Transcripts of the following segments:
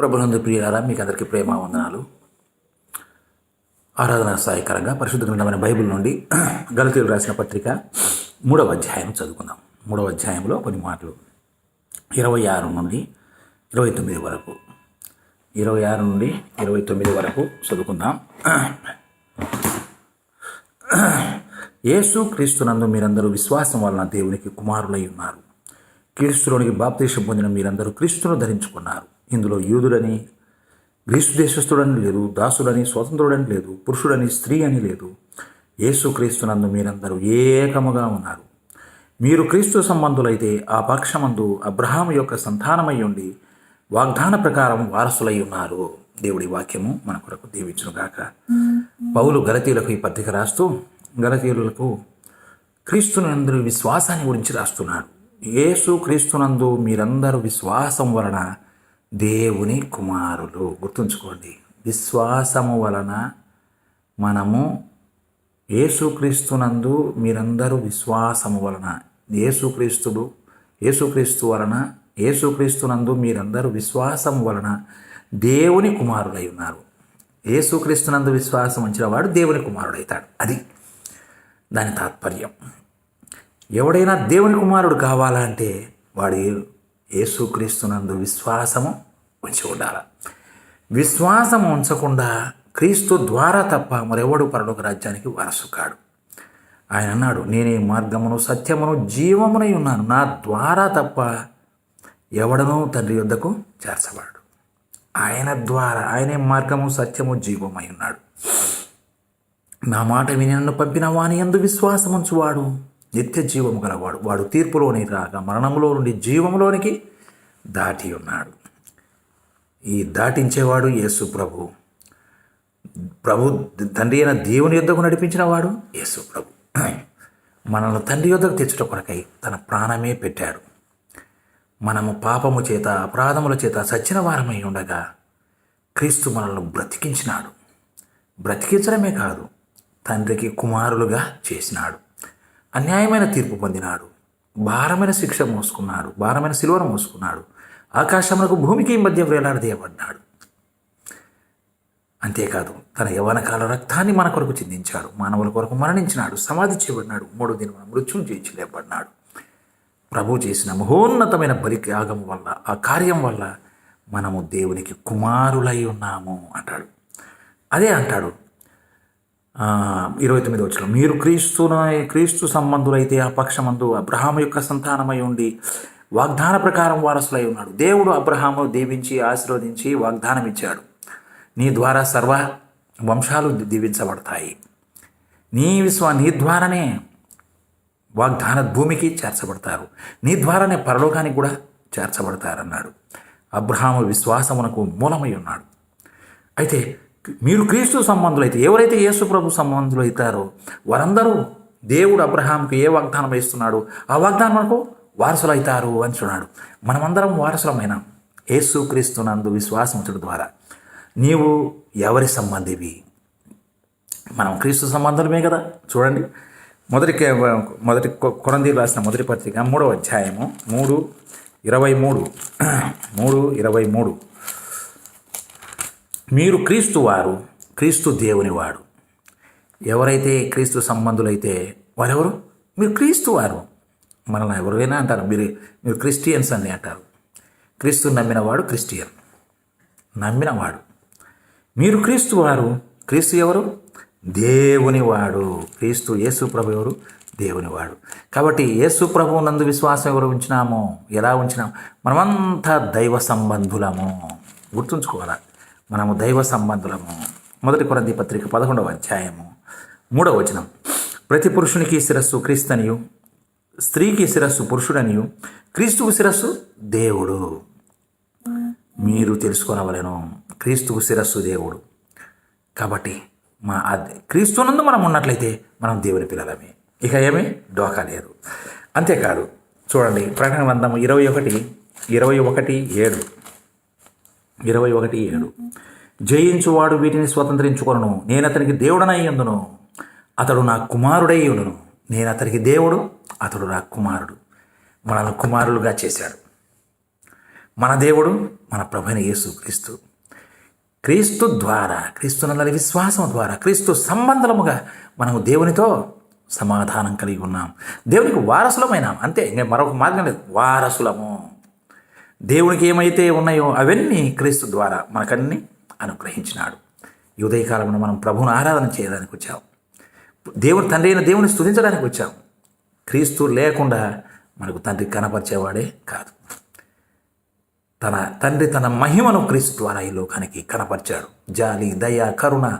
ప్రభునందు ప్రియారా మీకు అందరికీ ప్రేమ వందనాలు. ఆరాధన సహాయకరంగా పరిశుద్ధ గ్రంథమైన బైబిల్ నుండి గలతీలు రాసిన పత్రిక మూడవ అధ్యాయం చదువుకుందాం. మూడవ అధ్యాయంలో కొన్ని మాటలు. ఇరవై ఆరు నుండి ఇరవై తొమ్మిది వరకు. ఇరవై ఆరు నుండి ఇరవై తొమ్మిది వరకు చదువుకుందాం. యేసు క్రీస్తునందు మీరందరూ విశ్వాసం వలన దేవునికి కుమారులై ఉన్నారు. క్రీస్తులోనికి బాప్తీశం పొందిన మీరందరూ క్రీస్తును ధరించుకున్నారు. ఇందులో యూదుడని క్రీస్తు దేశస్థుడని లేదు దాసుడని స్వతంత్రుడని లేదు పురుషుడని స్త్రీ అని లేదు. యేసు క్రీస్తునందు మీరందరూ ఏకముగా ఉన్నారు. మీరు క్రీస్తు సంబంధులైతే ఆ పక్షమందు అబ్రహాం యొక్క సంతానమై ఉండి వాగ్దాన ప్రకారం వారసులై ఉన్నారు. దేవుడి వాక్యము మన కొరకు దీవించునుగాక పౌలు గలతీలకు ఈ పత్రిక రాస్తూ గలతీయులకు క్రీస్తునందరూ విశ్వాసాన్ని గురించి రాస్తున్నాడు. యేసు క్రీస్తునందు మీరందరూ విశ్వాసం వలన దేవుని కుమారులు. గుర్తుంచుకోండి. విశ్వాసము వలన మనము యేసుక్రీస్తునందు మీరందరూ విశ్వాసము వలన యేసుక్రీస్తుడు యేసుక్రీస్తు వలన యేసుక్రీస్తునందు మీరందరూ విశ్వాసం వలన దేవుని కుమారుడై ఉన్నారు. యేసుక్రీస్తునందు విశ్వాసం వచ్చిన వాడు దేవుని కుమారుడైతాడు. అది దాని తాత్పర్యం. ఎవడైనా దేవుని కుమారుడు కావాలంటే వాడు యేసుక్రీస్తునందు విశ్వాసము ఉంచి ఉండాలి? విశ్వాసం ఉంచకుండా క్రీస్తు ద్వారా తప్ప మరెవడు పరలోక రాజ్యానికి వారసు కాడు. ఆయన అన్నాడు నేనే మార్గమును సత్యమును జీవమునై ఉన్నాను. నా ద్వారా తప్ప ఎవడనూ తండ్రి యొద్దకు చేర్చబడు ఆయన ద్వారా ఆయనే మార్గము సత్యము జీవమై ఉన్నాడు. నా మాట విని నన్ను పంపిన వాని ఎందు విశ్వాసముంచువాడు. నిత్య జీవము గలవాడు. వాడు తీర్పులోని రాక మరణంలో నుండి జీవములోనికి దాటి ఉన్నాడు. ఈ దాటించేవాడు యేసు ప్రభు. ప్రభు తండ్రి అయిన దేవుని యుద్ధకు నడిపించిన వాడు యేసు ప్రభు. మనల్ని తండ్రి యుద్ధకు తెచ్చుట కొరకై తన ప్రాణమే పెట్టాడు. మనము పాపము చేత అపరాధముల చేత సచ్చిన వారమై ఉండగా క్రీస్తు మనల్ని బ్రతికించినాడు. బ్రతికించడమే కాదు తండ్రికి కుమారులుగా చేసినాడు. అన్యాయమైన తీర్పు పొందినాడు. భారమైన శిక్ష మోసుకున్నాడు. భారమైన సిలువను మోసుకున్నాడు. ఆకాశమునకు భూమికి మధ్య వేలాడదీయబడ్డాడు. అంతేకాదు తన యవనకాల రక్తాన్ని మన కొరకు చిందించాడు. మానవుల కొరకు మరణించినాడు. సమాధి చేయబడినాడు మూడు దిన మృత్యుం చేయించి లేపడినాడు ప్రభు చేసిన మహోన్నతమైన బలిత్యాగం వల్ల ఆ కార్యం వల్ల మనము దేవునికి కుమారులై ఉన్నాము అంటాడు. అదే అంటాడు ఇరవై తొమ్మిది వచ్చిన మీరు క్రీస్తున క్రీస్తు సంబంధులైతే ఆ పక్షమందు అబ్రహాం యొక్క సంతానమై ఉండి వాగ్దాన ప్రకారం వారసులై ఉన్నాడు. దేవుడు అబ్రహాము దీవించి ఆశీర్వదించి వాగ్దానం ఇచ్చాడు నీ ద్వారా సర్వ వంశాలు దీవించబడతాయి. నీ విశ్వ నీ ద్వారానే వాగ్దాన భూమికి చేర్చబడతారు. నీ ద్వారానే పరలోకానికి కూడా చేర్చబడతారన్నాడు. అబ్రహాము విశ్వాసమునకు మూలమై ఉన్నాడు. అయితే మీరు క్రీస్తు సంబంధులైతే ఎవరైతే యేసు ప్రభు సంబంధులు అవుతారో వారందరూ దేవుడు అబ్రహాంకు ఏ వాగ్దానం ఇస్తున్నాడు ఆ వాగ్దానం మనకు వారసులు అవుతారు అంటున్నాడు మనమందరం వారసులమైన యేసు క్రీస్తు నందు విశ్వాసించడం ద్వారా. నీవు ఎవరి సంబంధివి? మనం క్రీస్తు సంబంధులమే కదా? చూడండి. మొదటి మొదటి కొరందీ రాసిన మొదటి పత్రిక మూడవ అధ్యాయము మూడు ఇరవై మూడు. మూడు ఇరవై మూడు. మీరు క్రీస్తు వారు క్రీస్తు దేవుని వాడు ఎవరైతే క్రీస్తు సంబంధులైతే వారెవరు? మీరు క్రీస్తు వారు. మనల్ని ఎవరైనా అంటారు మీరు మీరు క్రిస్టియన్స్ అని అంటారు. క్రీస్తు నమ్మినవాడు క్రిస్టియన్. నమ్మినవాడు. మీరు క్రీస్తు వారు క్రీస్తు ఎవరు? దేవుని వాడు. క్రీస్తు యేసు ప్రభు ఎవరు? దేవుని వాడు. కాబట్టి యేసు ప్రభు నందు విశ్వాసం ఎవరు ఉంచినామో ఎలా ఉంచినాము మనమంతా దైవ సంబంధులము. గుర్తుంచుకోవాలి? మనము దైవ సంబంధులము. మొదటి కొరంది పత్రిక పదకొండవ అధ్యాయము. మూడవ వచనం. ప్రతి పురుషునికి శిరస్సు క్రీస్తనియు స్త్రీకి శిరస్సు పురుషుడనియు క్రీస్తుకు శిరస్సు దేవుడు. మీరు తెలుసుకోనవలేను క్రీస్తుకు శిరస్సు దేవుడు. కాబట్టి మా క్రీస్తునందు మనం ఉన్నట్లయితే మనం దేవుని పిల్లలమే. ఇక ఏమీ? డోకా లేదు. అంతేకాదు చూడండి ప్రకటన గ్రంథం ఇరవై ఒకటి ఇరవై ఒకటి ఏడు. ఇరవై ఒకటి ఏడు. జయించువాడు వీటిని స్వతంత్రించుకొనను. నేను అతనికి దేవుడనై అతడు నా కుమారుడై ఉండును. నేను అతనికి దేవుడు అతడు నా కుమారుడు. మనల్ని కుమారులుగా చేశాడు. మన దేవుడు మన ప్రభుని యేసు క్రీస్తు. క్రీస్తు ద్వారా క్రీస్తునందరి విశ్వాసం ద్వారా క్రీస్తు సంబంధముగా మనము దేవునితో సమాధానం కలిగి ఉన్నాం. దేవునికి వారసులమైనాం. అంతే ఇంకా మరొక మార్గం లేదు. వారసులము. దేవునికి ఏమైతే ఉన్నాయో అవన్నీ క్రీస్తు ద్వారా మనకన్నీ అనుగ్రహించినాడు. ఈ ఉదయకాలంలో మనం ప్రభువును ఆరాధన చేయడానికి వచ్చాం. దేవుని తండ్రి అయిన దేవుని స్థుతించడానికి వచ్చాం. క్రీస్తు లేకుండా మనకు తండ్రి కనపరిచేవాడే కాదు. తన తండ్రి తన మహిమను క్రీస్తు ద్వారా ఈ లోకానికి కనపరిచాడు. జాలి దయ కరుణ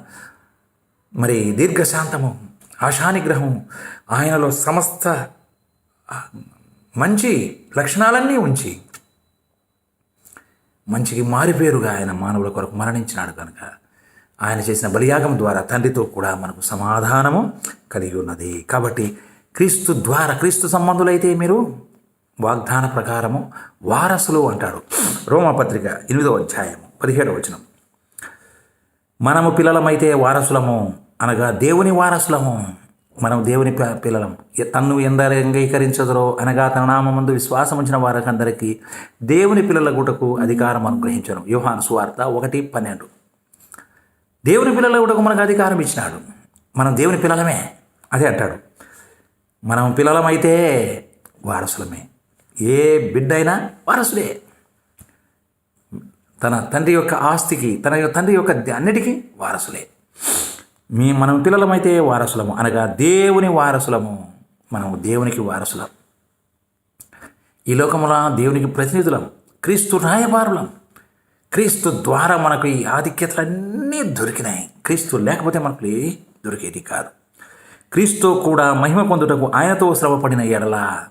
మరి దీర్ఘశాంతము ఆశానిగ్రహం ఆయనలో సమస్త మంచి లక్షణాలన్నీ ఉంచి మంచికి మారిపేరుగా ఆయన మానవుల కొరకు మరణించినాడు కనుక. ఆయన చేసిన బలియాగం ద్వారా తండ్రితో కూడా మనకు సమాధానము కలిగి ఉన్నది కాబట్టి క్రీస్తు ద్వారా క్రీస్తు సంబంధులైతే మీరు? వాగ్దాన ప్రకారము వారసులు అంటాడు. రోమపత్రిక ఎనిమిదవ అధ్యాయము పదిహేడవ వచనం. మనము పిల్లలమైతే వారసులము అనగా దేవుని వారసులము. మనం దేవుని పిల్లలం. తన్ను ఎందరు అంగీకరించదరో అనగా తన నామందు విశ్వాసం ఉంచిన వారికందరికీ దేవుని పిల్లల గుటకు అధికారం అనుగ్రహించను. యోహాను సువార్త ఒకటి పన్నెండు. దేవుని పిల్లల గుటకు మనకు అధికారం ఇచ్చినాడు. మనం దేవుని పిల్లలమే. అదే అంటాడు. మనం పిల్లలమైతే వారసులమే. ఏ బిడ్డ అయినా వారసుడే. తన తండ్రి యొక్క ఆస్తికి తన యొక్క తండ్రి యొక్క అన్నిటికీ వారసులే. మీ మనం పిల్లలమైతే వారసులము. అనగా దేవుని వారసులము. మనము దేవునికి వారసులం. ఈ లోకముల దేవునికి ప్రతినిధులం. క్రీస్తు రాయబారులం. క్రీస్తు ద్వారా మనకు ఈ ఆధిక్యతలన్నీ దొరికినాయి. క్రీస్తు లేకపోతే మనకు ఏ దొరికేది కాదు. క్రీస్తు కూడా మహిమ పొందుటకు ఆయనతో శ్రమపడిన ఎడల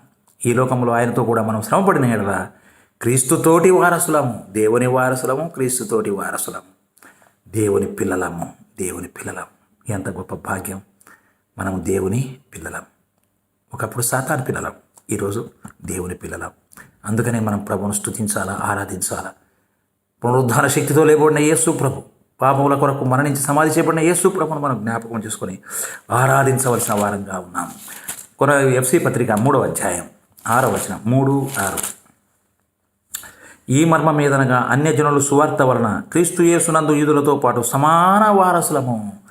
ఈ లోకంలో ఆయనతో కూడా మనం శ్రమపడిన ఎడల క్రీస్తుతోటి వారసులము. దేవుని వారసులము క్రీస్తుతోటి వారసులము. దేవుని పిల్లలము. దేవుని పిల్లలము. ఎంత గొప్ప భాగ్యం. మనం దేవుని పిల్లలం. ఒకప్పుడు సాతాను పిల్లలం. ఈరోజు దేవుని పిల్లలం. అందుకనే మనం ప్రభువును స్తుతించాలా ఆరాధించాలా? పునరుద్ధార శక్తితో లేబడిన యేసు ప్రభు పాపముల కొరకు మరణించి సమాధి చేయబడిన యేసు ప్రభును మనం జ్ఞాపకం చేసుకొని ఆరాధించవలసిన వారంగా ఉన్నాం. కొన ఎఫ్సి పత్రిక మూడవ అధ్యాయం ఆరో వచనం మూడు ఆరు. ఈ మర్మ మీదనగా అన్యజనులు సువార్త వలన క్రీస్తు యేసునందు యూదులతో పాటు సమాన వారసులము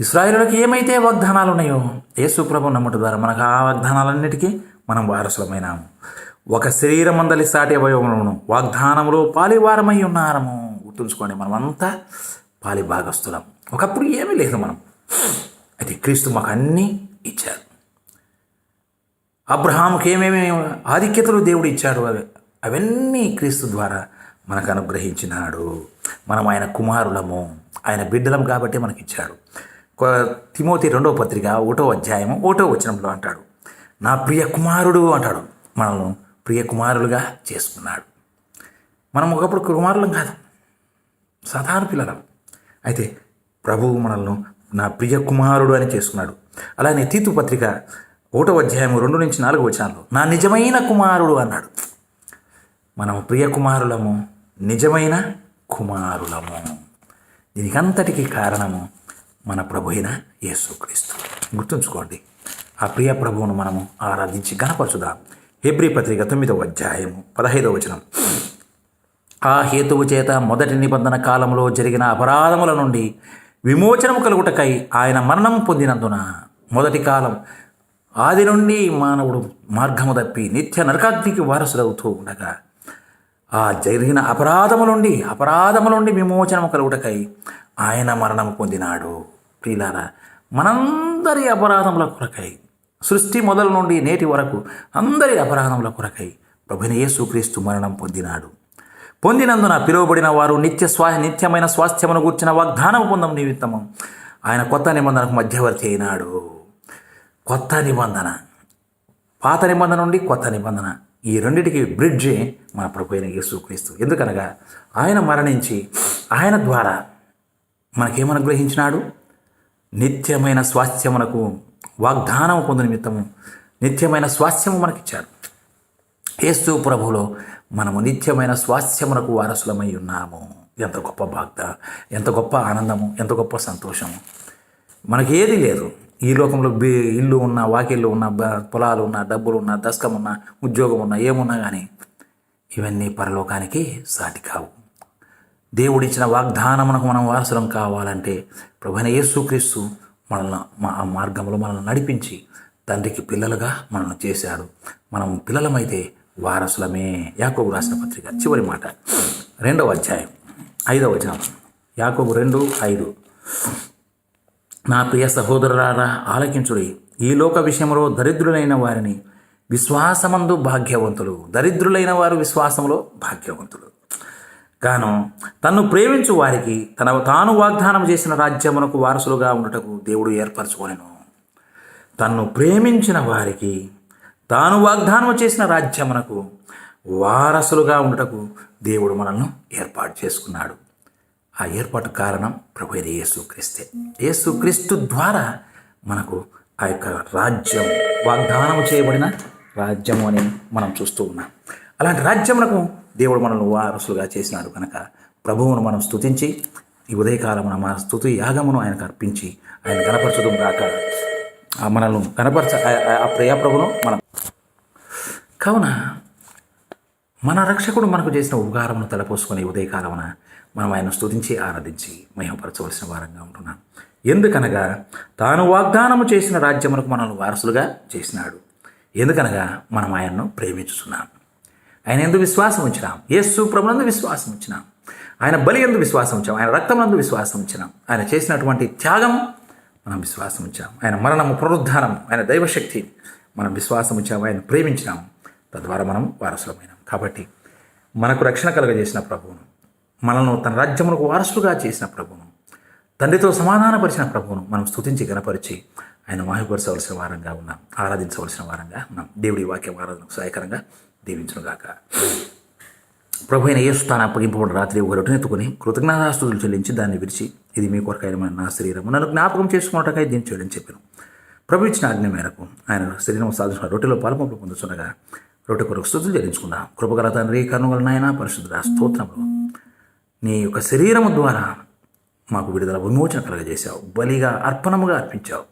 ఇస్రాయేలులకు ఏమైతే వాగ్దానాలు ఉన్నాయో యేసుప్రభు నమ్ముట ద్వారా మనకు ఆ వాగ్దానాలన్నిటికీ మనం వారసులమైనాము ఒక శరీరం మందలి సాటి అవయవములను వాగ్దానములో పాలివారమై ఉన్నారము. గుర్తుంచుకోండి మనమంతా పాలి భాగస్థులం ఒకప్పుడు ఏమీ లేదు మనం. అయితే క్రీస్తు మాకు అన్నీ ఇచ్చారు. అబ్రహాముకి ఏమేమి ఆధిక్యతలు దేవుడు ఇచ్చాడు అవి అవన్నీ క్రీస్తు ద్వారా మనకు అనుగ్రహించినాడు. మనం ఆయన కుమారులము ఆయన బిడ్డలం కాబట్టి మనకి ఇచ్చాడు తిమోతి రెండవ పత్రిక ఒకటో అధ్యాయము ఒకటో వచనంలో అంటాడు. నా ప్రియ కుమారుడు అంటాడు. మనల్ని ప్రియ కుమారులుగా చేసుకున్నాడు. మనం ఒకప్పుడు కుమారులం కాదు. సాధారణ పిల్లలం. అయితే ప్రభువు మనల్ని నా ప్రియ కుమారుడు అని చేసుకున్నాడు. అలానే తీతు పత్రిక ఒకటో అధ్యాయం రెండు నుంచి నాలుగు వచనాలు నా నిజమైన కుమారుడు అన్నాడు. మనం ప్రియ కుమారులము నిజమైన కుమారులము. దీనికంతటికి కారణము మన ప్రభు అయిన యేసుక్రీస్తు. గుర్తుంచుకోండి ఆ ప్రియ ప్రభువును మనము ఆరాధించి గణపరచుదాం? హెబ్రి పత్రిక తొమ్మిదవ అధ్యాయము పదహైదవ వచనం. ఆ హేతువు చేత మొదటి నిబంధన కాలంలో జరిగిన అపరాధముల నుండి విమోచనము కలుగుటకై ఆయన మరణం పొందినందున మొదటి కాలం ఆది నుండి మానవుడు మార్గము తప్పి నిత్య నరకాగ్నికి వారసులవుతూ ఉండగా ఆ జరిగిన అపరాధములుండి నుండి నుండి విమోచనము కలుగుటకై ఆయన మరణం పొందినాడు. ప్రియులారా మనందరి అపరాధముల కొరకై సృష్టి మొదలు నుండి నేటి వరకు అందరి అపరాధముల కొరకై ప్రభుని యేసుక్రీస్తు మరణం పొందినాడు. పొందినందున పిలువబడిన వారు నిత్య స్వా నిత్యమైన స్వాస్థ్యమును కూర్చిన వాగ్దానం పొందం నిమిత్తము ఆయన కొత్త నిబంధనకు మధ్యవర్తి అయినాడు. కొత్త నిబంధన. పాత నిబంధన నుండి కొత్త నిబంధన. ఈ రెండిటికి బ్రిడ్జే మన ప్రభు అయిన యేసుక్రీస్తు. ఎందుకనగా ఆయన మరణించి ఆయన ద్వారా మనకేమనుగ్రహించినాడు? నిత్యమైన స్వాస్థ్యమునకు వాగ్దానం పొందు నిమిత్తము నిత్యమైన స్వాస్థ్యము మనకిచ్చాడు ఏస్తు ప్రభులో మనము నిత్యమైన స్వాస్థ్యమునకు వారసులమై ఉన్నాము. ఎంత గొప్ప బాగ్ద ఎంత గొప్ప ఆనందము ఎంత గొప్ప సంతోషము. మనకి ఏది లేదు. ఈ లోకంలో బి ఇల్లు ఉన్న వాకిళ్ళు ఉన్న పొలాలు ఉన్న డబ్బులు ఉన్న దశకం ఉన్న ఉద్యోగం ఉన్న ఏమున్నా కానీ ఇవన్నీ పరలోకానికి సాటి కావు. దేవుడిచ్చిన వాగ్దానమునకు మనం వారసులం కావాలంటే ప్రభుణ యేసుక్రీస్తు మనల్ని మా ఆ మార్గంలో మనల్ని నడిపించి తండ్రికి పిల్లలుగా మనల్ని చేశాడు. మనం పిల్లలమైతే వారసులమే. యాకోబు రాసిన పత్రిక చివరి మాట. రెండవ అధ్యాయం. ఐదవ వచనం. యాకోబు రెండు ఐదు. నా ప్రియ సహోదరులారా ఆలకించుడి. ఈ లోక విషయంలో దరిద్రులైన వారిని విశ్వాసమందు భాగ్యవంతులు. దరిద్రులైన వారు విశ్వాసంలో భాగ్యవంతులు. గాను తన్ను ప్రేమించు వారికి తన తాను వాగ్దానం చేసిన రాజ్యమునకు వారసులుగా ఉండటకు దేవుడు ఏర్పరచుకొనెను. తన్ను ప్రేమించిన వారికి తాను వాగ్దానం చేసిన రాజ్యమునకు వారసులుగా ఉండటకు దేవుడు మనల్ని ఏర్పాటు చేసుకున్నాడు. ఆ ఏర్పాటు కారణం ప్రభు అయిన యేసుక్రీస్తే. యేసుక్రీస్తు ద్వారా మనకు ఆ యొక్క రాజ్యం వాగ్దానం చేయబడిన రాజ్యము అని మనం చూస్తూ ఉన్నాం. అలాంటి రాజ్యమునకు దేవుడు మనల్ని వారసులుగా చేసినాడు కనుక ప్రభువును మనం స్తుతించి ఈ ఉదయకాలమున మన స్థుతి యాగమును ఆయనకు అర్పించి ఆయన కనపరచడం రాక ఆ మనల్ని కనపరచ ఆ- ఆ- ప్రియాప్రభును మనం కావున మన రక్షకుడు మనకు చేసిన ఉపకారమును తలపోసుకొని ఉదయకాలమున మనం ఆయన స్తుతించి ఆరాధించి మహిమపరచవలసిన వారంగా ఉంటున్నాం. ఎందుకనగా తాను వాగ్దానము చేసిన రాజ్యమునకు మనల్ని వారసులుగా చేసినాడు. ఎందుకనగా మనం ఆయన్ను ప్రేమించుతున్నాం ఆయన ఎందు విశ్వాసం ఉంచినాం. యేసు ప్రభునందు విశ్వాసం ఉంచినాం. ఆయన బలి ఎందు విశ్వాసం ఉంచాం. ఆయన రక్తమందు విశ్వాసం ఉంచినాం. ఆయన చేసినటువంటి త్యాగం మనం విశ్వాసం ఉంచాం. ఆయన మరణము పునరుద్ధానం ఆయన దైవశక్తి మనం విశ్వాసం ఉంచాము. ఆయన ప్రేమించినాం. తద్వారా మనం వారసులమైనాం. కాబట్టి మనకు రక్షణ కలుగజేసిన ప్రభువును మనల్ని తన రాజ్యమునకు వారసులుగా చేసిన ప్రభును తండ్రితో సమాధానపరిచిన ప్రభువును మనం స్థుతించి గనపరిచి ఆయన మాహిపరచవలసిన వారంగా ఉన్నాం. ఆరాధించవలసిన వారంగా ఉన్నాం. దేవుడి వాక్యం ఆరాధనకు సహాయకరంగా దీవించునుగాక. ప్రభు అయిన యేసు తాను అప్పగింపబడిన రాత్రి ఒక కృతజ్ఞతాస్తుతులు చెల్లించి దాన్ని విరిచి ఇది మీ కొరకైన నా శరీరం నన్ను జ్ఞాపకం చేసుకున్నట్టుగా దీన్ని చేయడం చెప్పాను. ప్రభు ఇచ్చిన ఆజ్ఞ మేరకు ఆయన శరీరం సాధించిన రొట్టెలో పాల్పంపు పొందుతుండగా రొట్టె కొరకు స్థుతులు చెల్లించుకున్నాం. కృపగల తండ్రి కనుగల నాయన పరిశుద్ధ స్తోత్రంలో నీ యొక్క శరీరము ద్వారా మాకు విడుదల విమోచన కలగజేశావు బలిగా అర్పణముగా అర్పించావు.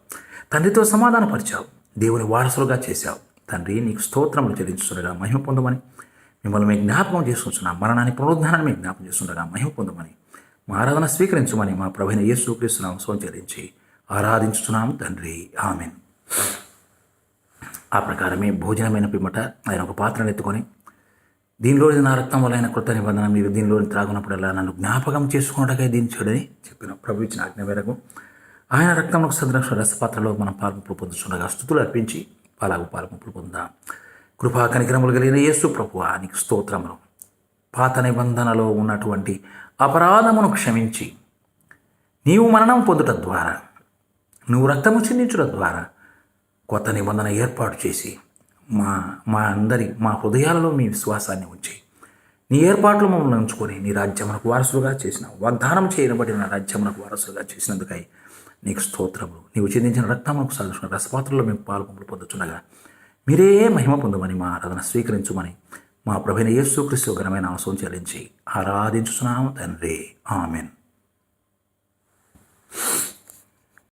తండ్రితో సమాధానపరిచావు. దేవుని వారసులుగా చేశావు. తండ్రి నీకు స్తోత్రములు చెల్లించుండగా మహిమ పొందమని మిమ్మల్ని మేము జ్ఞాపకం చేసుకుంటున్నాం మరణాన్ని పునరుద్ధానాన్ని మేము జ్ఞాపకం చేస్తుండగా మహిమ పొందమని మా ఆరాధన స్వీకరించమని మా ప్రభుని యేసు క్రీస్తున్నాం సోచరించి ఆరాధించుతున్నాం తండ్రి. ఆమెన్. ఆ ప్రకారమే భోజనమైన పిమ్మట ఆయన ఒక పాత్రను ఎత్తుకొని దీనిలోని నా రక్తం వలన కృత నిబంధన మీరు దీనిలోని త్రాగునప్పుడల్లా నన్ను జ్ఞాపకం చేసుకున్నట్టుగా దీన్ని చేయడని చెప్పిన ప్రభు ఇచ్చిన ఆజ్ఞ మేరకు ఆయన రక్తంలో సదృక్ష రసపాత్రలో మనం పాల్పంపులు పొందుతుండగా స్థుతులు అర్పించి పాలాగు పాల్పంపులు పొందాం కృపా కనికరములు కలిగిన యేసు ప్రభు ఆయనకి స్తోత్రములు. పాత నిబంధనలో ఉన్నటువంటి అపరాధమును క్షమించి నీవు మరణం పొందుట ద్వారా నువ్వు రక్తము చెందించుట ద్వారా కొత్త నిబంధన ఏర్పాటు చేసి మా మా అందరి మా హృదయాలలో మీ విశ్వాసాన్ని ఉంచి నీ ఏర్పాట్లు మమ్మల్ని ఉంచుకొని నీ రాజ్యమునకు వారసులుగా చేసిన వాగ్దానం చేయబడిన రాజ్యమునకు వారసులుగా చేసినందుకై నీకు స్తోత్రములు. నీవు చెందించిన రక్తమునకు సాధించిన రసపాత్రలో మేము పాల్పొంపులు పొందుతుండగా మీరే మహిమ పొందమని మా ఆరాధన స్వీకరించుమని మా ప్రభుని యేసుక్రీస్తు ఘనమైన అవసరం చెల్లించి ఆరాధించుతున్నాము తండ్రి. ఆమెన్.